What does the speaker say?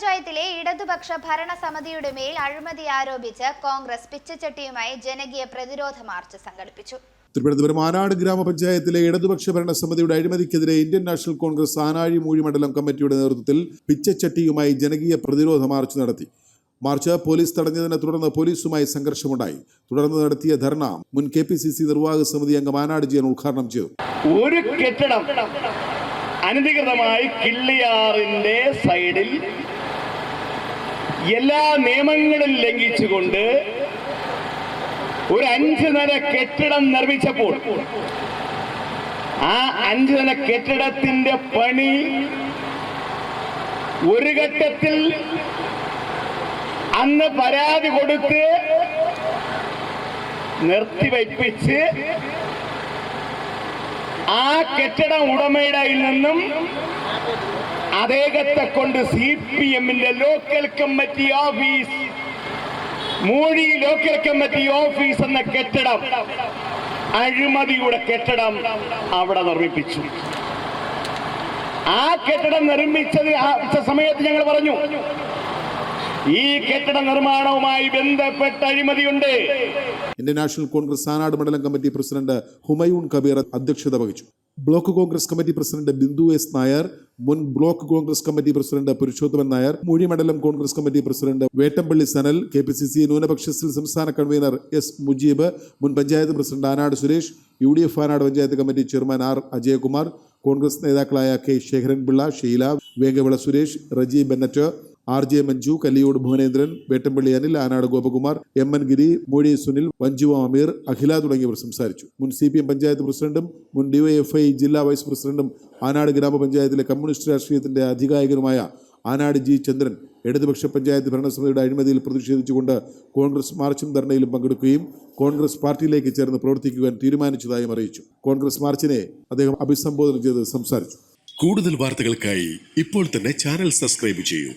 പഞ്ചായത്തിലെ ഇടതുപക്ഷ ഭരണസമിതിയുടെ മേൽ അഴിമതി ആരോപിച്ച് കോൺഗ്രസ് പിച്ചച്ചട്ടിയുമായി ജനകീയ പ്രതിരോധ മാർച്ച് സംഘടിപ്പിച്ചു. തിരുവനന്തപുരം ആനാട് ഗ്രാമപഞ്ചായത്തിലെ ഇടതുപക്ഷ ഭരണസമിതിയുടെ അഴിമതിക്കെതിരെ Indian National Congress Anazhi Moozhi മണ്ഡലം കമ്മിറ്റിയുടെ നേതൃത്വത്തിൽ പിച്ചച്ചട്ടിയുമായി ജനകീയ പ്രതിരോധ മാർച്ച് നടത്തി. മാർച്ച് പോലീസ് തടഞ്ഞതിനെ തുടർന്ന് പോലീസുമായി സംഘർഷമുണ്ടായി. തുടർന്ന് നടത്തിയ ധർണ മുൻ കെ പി സി സി നിർവാഹക സമിതി അംഗം ആനാട് ജിയൻ ഉദ്ഘാടനം ചെയ്തു. ഒരു കെട്ടിടം അനധികൃതമായി കിള്ളിയാറിന്റെ സൈഡിൽ എല്ലാ നിയമങ്ങളും ലംഘിച്ചുകൊണ്ട് ഒരു അഞ്ച് നില കെട്ടിടം നിർമ്മിച്ചപ്പോൾ ആ അഞ്ച് നില കെട്ടിടത്തിന്റെ പണി ഒരു ഘട്ടത്തിൽ അന്ന് പരാതി കൊടുത്ത് നിർത്തിവയ്പ്പിച്ച് ആ കെട്ടിട ഉടമയുടെ നിന്നും അദ്ദേഹത്തെ കൊണ്ട് സി പി എമ്മിന്റെ local committee office Moozhi local committee office എന്ന കെട്ടിടം അഴിമതിയുടെ കെട്ടിടം അവിടെ നിർമ്മിപ്പിച്ചു. ആ കെട്ടിടം നിർമ്മിച്ചത് സമയത്ത് ഞങ്ങൾ പറഞ്ഞു ഈ കെട്ടിട നിർമ്മാണവുമായി ബന്ധപ്പെട്ട അഴിമതിയുണ്ട്. ഇന്ത്യൻ നാഷണൽ കോൺഗ്രസ് സാനാട് മണ്ഡലം കമ്മിറ്റി പ്രസിഡന്റ് ഹുമയൂൺ കബീർ അധ്യക്ഷത വഹിച്ചു. Block Congress committee president Bindu S Nair മുൻ block Congress committee president Purushothaman Nair Moozhi മണ്ഡലം Congress committee president Vettampally Sanal K P C C ന്യൂനപക്ഷ സംസ്ഥാന കൺവീനർ എസ് മുജീബ് മുൻ panchayat president Anad Suresh U D F Anad panchayat committee chairman R Ajayakumar Congress നേതാക്കളായ K Sekharanpillai Sheela Vegavila Suresh Reji Bennett R J Manju Kalliyode Bhuvanendran Vettampally Anil Anad Gopakumar M N Giri Moozhi Sunil Vanchu Ameer Akhila തുടങ്ങിയവർ സംസാരിച്ചു. മുൻ C panchayat പ്രസിഡന്റും മുൻ DYFI ജില്ലാ vice പ്രസിഡന്റും ആനാട് ഗ്രാമപഞ്ചായത്തിലെ communist രാഷ്ട്രീയത്തിന്റെ അധികായകനുമായ ആനാട് ജി ചന്ദ്രൻ ഇടതുപക്ഷ പഞ്ചായത്ത് ഭരണസമിതിയുടെ അഴിമതിയിൽ പ്രതിഷേധിച്ചുകൊണ്ട് കോൺഗ്രസ് മാർച്ചും ധർണയിലും പങ്കെടുക്കുകയും കോൺഗ്രസ് പാർട്ടിയിലേക്ക് ചേർന്ന് പ്രവർത്തിക്കുവാൻ തീരുമാനിച്ചതായും അറിയിച്ചു. കോൺഗ്രസ് മാർച്ചിനെ അദ്ദേഹം അഭിസംബോധന ചെയ്ത് സംസാരിച്ചു. കൂടുതൽ വാർത്തകൾക്കായി ഇപ്പോൾ തന്നെ ചാനൽ സബ്സ്ക്രൈബ് ചെയ്യൂ.